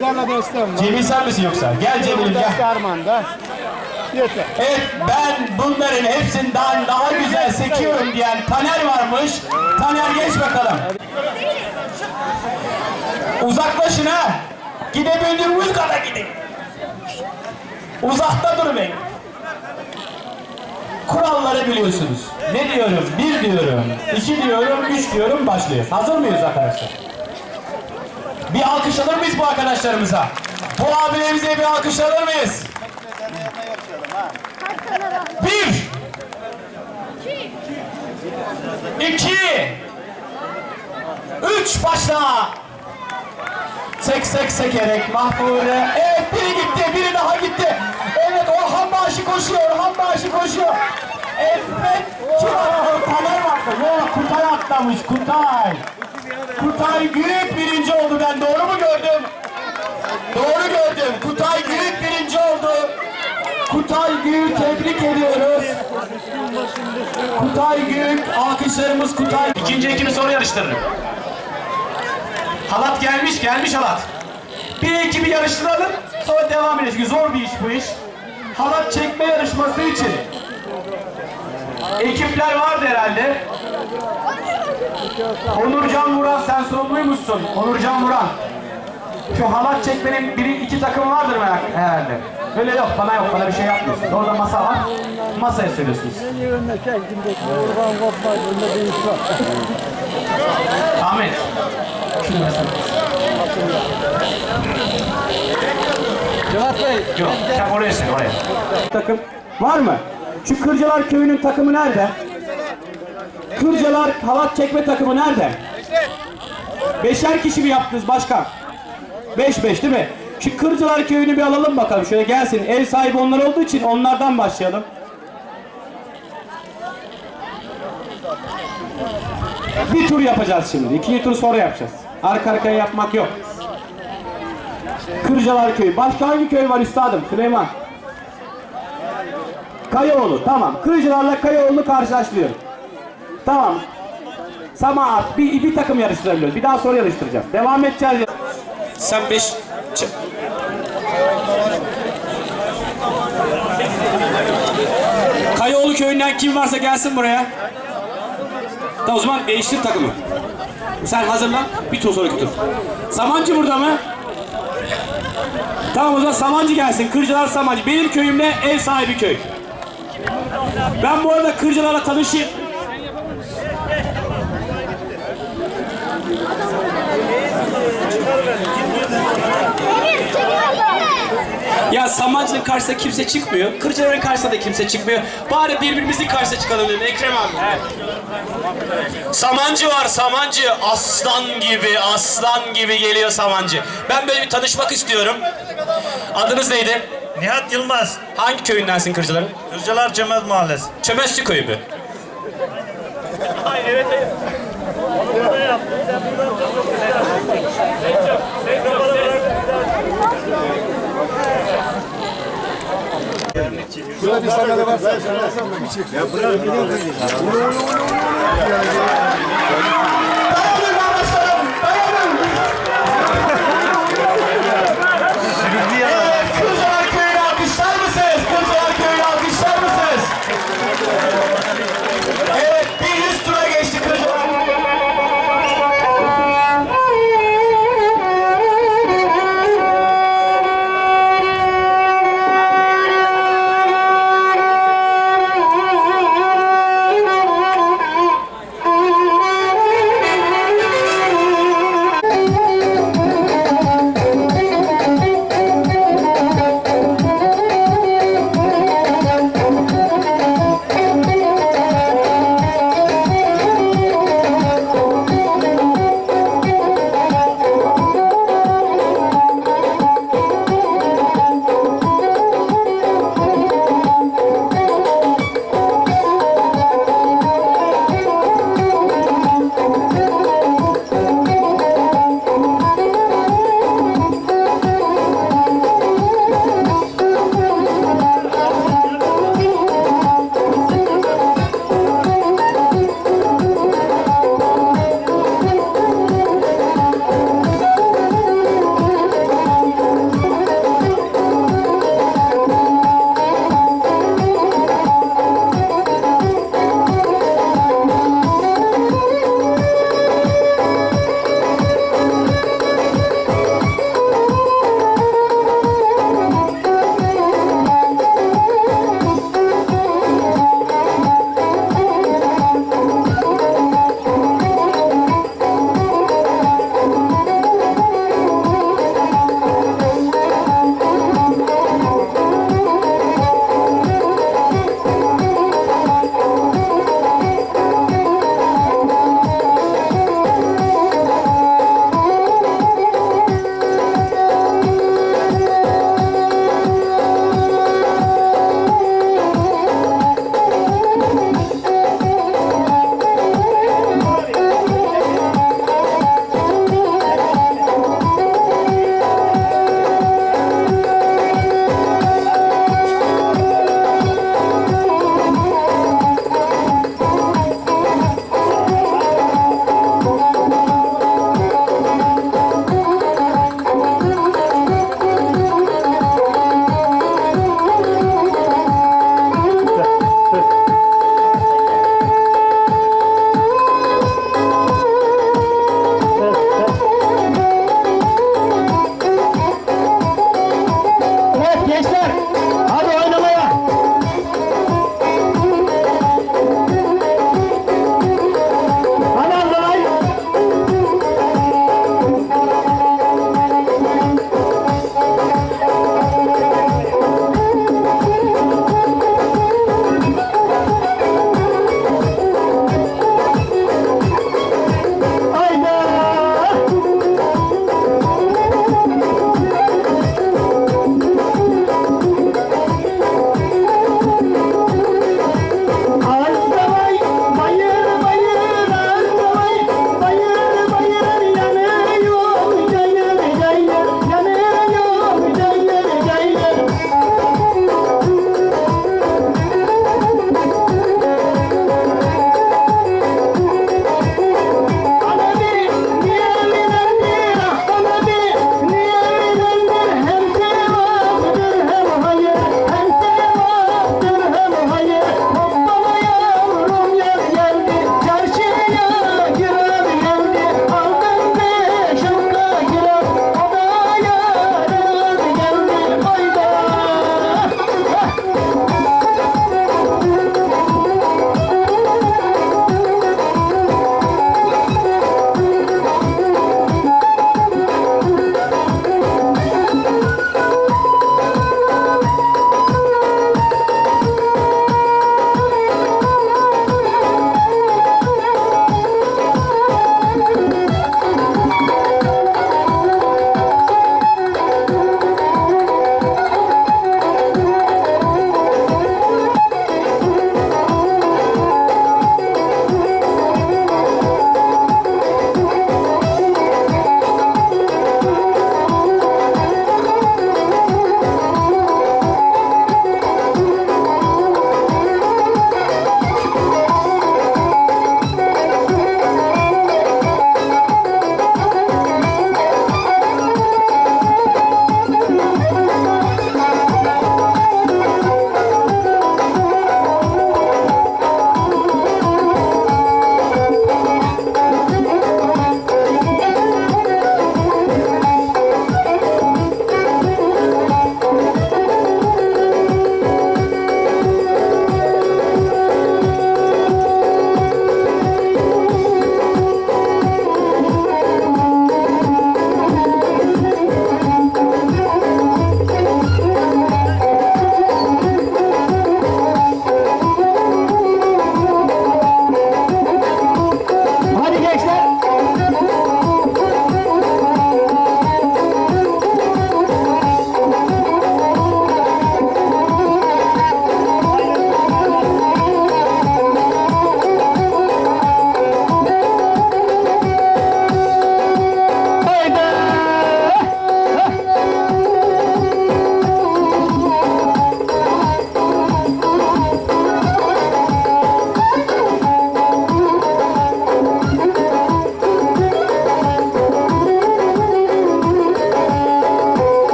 Sana destem var. Cemil sen misin yoksa? Gel Cemil'im gel. Deste Arman'da. Yeter. Evet ben bunların hepsinden daha güzel sekiyorum diyen Taner varmış. Taner geç bakalım. Uzaklaşın ha. Gidebildiğiniz kadar gidin. Uzakta durmayın. Kuralları biliyorsunuz. Ne diyorum? Bir diyorum, iki diyorum, üç diyorum başlıyor. Hazır mıyız arkadaşlar? Bir alkış alır mıyız bu arkadaşlarımıza? Bu abilerimize bir alkış alır mıyız? Bir. İki. Üç başla. Sek sek sekerek mahpure. Evet biri gitti, biri daha gitti. Evet Orhan Bağışı koşuyor, Orhan Bağışı koşuyor. Evet, Kutay atlamış, Kutay. Kutay büyük birinci oldu ben doğru mu gördüm? Doğru gördüm. Kutay büyük birinci oldu. Kutay Gül tebrik ediyoruz. Kutay Gül alkışlarımız Kutay. İkinci ekibi soru yarıştırırım. Halat gelmiş gelmiş halat. Bir ekibi yarıştıralım sonra devam edelim. Çünkü zor bir iş bu iş. Halat çekme yarışması için ekipler vardı herhalde. Onurcan Vuran sen sorumluymuşsun. Onurcan Vuran. Şu halat çekmenin biri iki takım vardır merak herhalde. Öyle yok bana yok bana bir şey yapmıyorsun. Orada masa var. Masaya söylüyorsunuz. Ahmet. Şunu mesela. Cevat Bey. Yok sen oraya söyle oraya. Takım var mı? Şu Kırcalar köyünün takımı nerede? Kırcalar halat çekme takımı nerede? Beşer kişi mi yaptınız başkan? Beş beş değil mi? Şu Kırcalar köyünü bir alalım bakalım. Şöyle gelsin. Ev sahibi onlar olduğu için onlardan başlayalım. Bir tur yapacağız şimdi. İkinci tur sonra yapacağız. Arka arkaya yapmak yok. Kırcalar köyü. Başka hangi köy var üstadım? Süleyman. Kayaoğlu. Tamam. Kırcalarla Kayaoğlu'nu karşılaştırıyorum. Tamam. Samaat. Bir, bir takım yarıştırabiliyoruz. Bir daha sonra yarıştıracağız. Devam edeceğiz. Sen beş... Kayaoğlu köyünden kim varsa gelsin buraya. Tamam o zaman değiştir takımı. Sen hazırlan. Bir tur sonraki tur. Samancı burada mı? Tamam o zaman Samancı gelsin. Kırcalar Samancı. Benim köyümde ev sahibi köy. Ben bu arada Kırcalar'la tanışayım. Ya Samancı'nın karşısına kimse çıkmıyor. Kırcalar'ın karşısına da kimse çıkmıyor. Bari birbirimizin karşısına çıkalım dedim Ekrem abi. Samancı var Samancı. Aslan gibi aslan gibi geliyor Samancı. Ben böyle bir tanışmak istiyorum. Adınız neydi? Nihat Yılmaz, Hangi köyündensin Kırcalar'ın? Kırcalar Cemez Mahallesi. Çömezçi köyü mü? Şurada bir sandalye varsa. Ya bırak. Bravo!